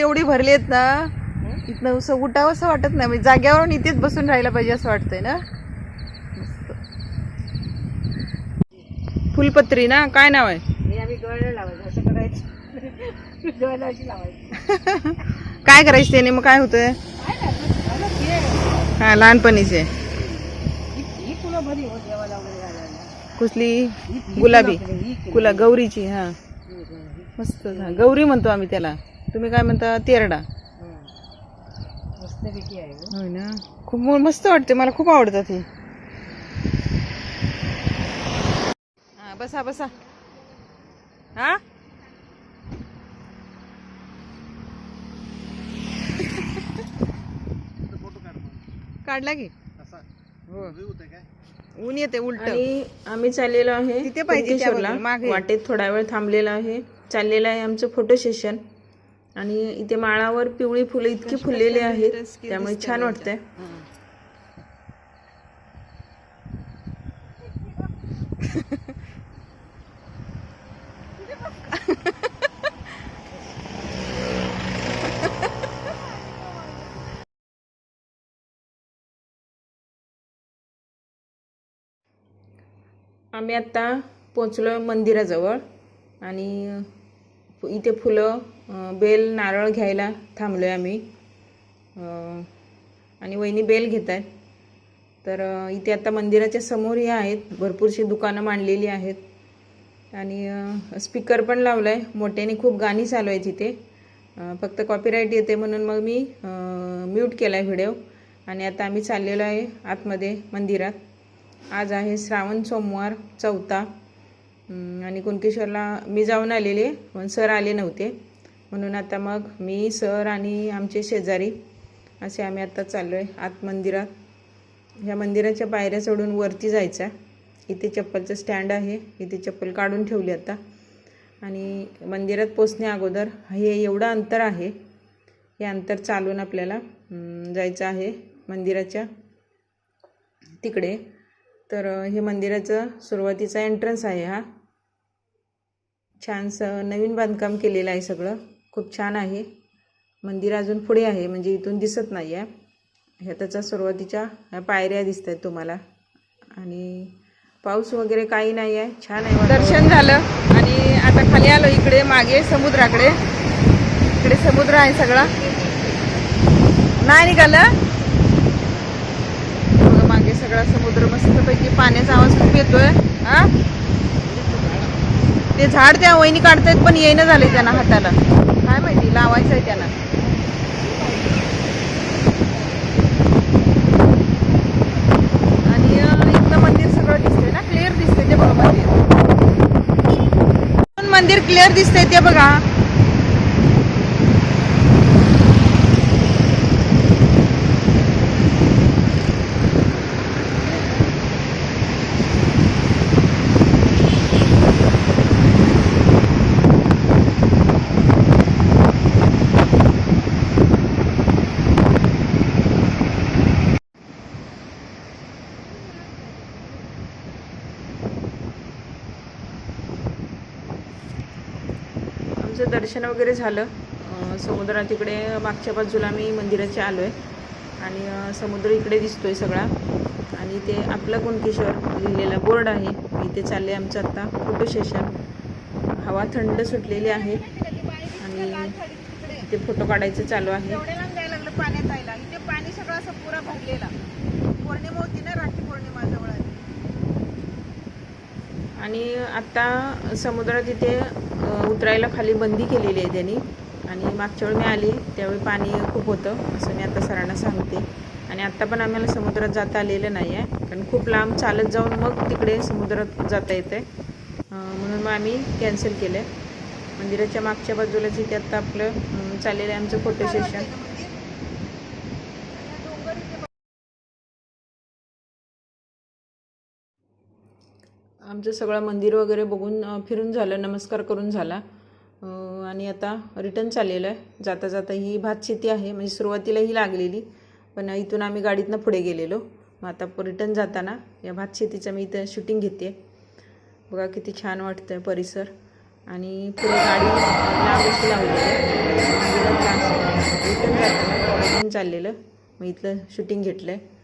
एवढी भरली आहेत ना इथनं असं उठावं असं वाटत नाही. म्हणजे जाग्यावरून इथेच बसून राहायला पाहिजे असं वाटतंय ना. फुलपत्री ना? काय नाव आहे? आम्ही असं करायचं. काय करायचं त्याने? मग काय होतंय? हा लहानपणीचे. ही ही गुलाबी. गुला गौरीची हा. मस्त गौरी म्हणतो आम्ही त्याला. तुम्ही काय म्हणता तेरडा? हं. मस्तपैकी आहे गं. होय ना? खूप म- मस्त वाटते मला खूप आवडतात हे हा बसा बसा. हा? काढला की? हो. ऊन येते उलट. आणि आम्ही चाललेलो आहे तिथे पाहिजे त्या कुणकेश्वरला. बाजूला, मागे. वाटेत थोडा वेळ थांबलेला आहे. चाललेलं आहे आमचं फोटो सेशन. आणि इथे माळावर पिवळी फुलं इतकी फुललेली आहेत त्यामुळे छान वाटतंय आम्ही आत्ता पोचलो मंदिराजवळ आणि इथे फुलं बेल नारळ घ्यायला थांबलो आहे आम्ही आणि वहिनी बेल घेत आहेत तर इथे आता मंदिराच्या समोर हे आहेत. भरपूरशी दुकानं मांडलेली आहेत. आणि स्पीकर पण लावला आहे मोठ्याने खूप गाणी चालू आहेत इथे. फक्त कॉपीराईट येते म्हणून मग मी म्यूट केला आहे व्हिडिओ. आणि आता आम्ही चाललेलो आहे आतमध्ये मंदिरात. आज आहे श्रावण सोमवार चौथा. आणि कुणकेश्वरला मी जाऊन आलेले पण सर आले नव्हते. म्हणून आता मग मी सर आणि आमचे शेजारी असे आम्ही आता चाललो आहे आत मंदिरात. ह्या मंदिराच्या पायऱ्या चढून वरती जायचं आहे. इथे चप्पलचं स्टँड आहे. इथे चप्पल काढून ठेवली आता. आणि मंदिरात पोचण्या अगोदर हे एवढं अंतर आहे. हे अंतर चालून आपल्याला जायचं आहे मंदिराच्या तिकडे. तर हे मंदिराचं सुरुवातीचा एंट्रन्स आहे हा. छानसं नवीन बांधकाम केलेलं आहे सगळं. खूप छान आहे. मंदिर अजून पुढे आहे म्हणजे इथून दिसत नाही आहे ह्या त्याच्या सुरुवातीच्या ह्या पायऱ्या दिसत आहेत तुम्हाला. आणि पाऊस वगैरे काही नाही आहे छान आहे दर्शन झालं. आणि आता खाली आलो इकडे मागे समुद्राकडे. इकडे समुद्र आहे सगळा. नाही निघालं. मागे सगळा समुद्र मस्तपैकी पाण्याचा आवाज खूप येतोय. हा? ते झाड त्या वहिनी काढतायत पण येईना झाले त्यांना हाताला. काय माहिती लावायचं आहे त्यांना. आणि अं, इथलं मंदिर सगळं दिसतंय ना? क्लिअर दिसतंय ते बघा मंदिर. मंदिर क्लिअर दिसतंय ते बघा. आमचं दर्शन वगैरे झालं. समुद्रा तिकडे मागच्या बाजूला आम्ही मंदिराच्या आलो आहे आणि समुद्र इकडे दिसतोय सगळा. आणि ते आपलं कुणकेश्वर लिहिलेला बोर्ड आहे. इथे चालले आमचं आत्ता फोटो सेशन. हवा थंड सुटलेली आहे. आणि इथे फोटो काढायचं चालू आहे. पाण्यात आयला इथे पाणी सगळं असं पुरा भरलेला. पौर्णिमा होती ना राखी पौर्णिमा जवळ. आली आणि आत्ता समुद्रात इथे उतरायला खाली बंदी केलेली आहे त्यांनी. आणि मागच्या वेळी मी आली त्यावेळी पाणी खूप होतं असं मी आता सरांना सांगते. आणि आत्ता पण आम्हाला समुद्रात जाता आलेलं नाही आहे कारण खूप लांब चालत जाऊन मग तिकडे समुद्रात जाता येतं आहे म्हणून मग आम्ही कॅन्सल केलं आहे मंदिराच्या मागच्या बाजूलाच इथे आत्ता आपलं चाललेलं आहे आमचं फोटो सेशन आमचं सगळं मंदिर वगैरे बघून फिरून झालं नमस्कार करून झाला. आणि आता रिटर्न चाललेलं आहे. जाता जाता ही भात शेती आहे. म्हणजे सुरुवातीला ही लागलेली पण इथून आम्ही गाडीतनं पुढे गेलेलो. मग आता रिटर्न जाताना या भात शेतीचं मी इथं शूटिंग घेते. बघा किती छान वाटतं आहे परिसर. आणि पुढे गाडी लावली लावलेली रिटर्न जाताना चाललेलं. मी इथलं शूटिंग घेतलं आहे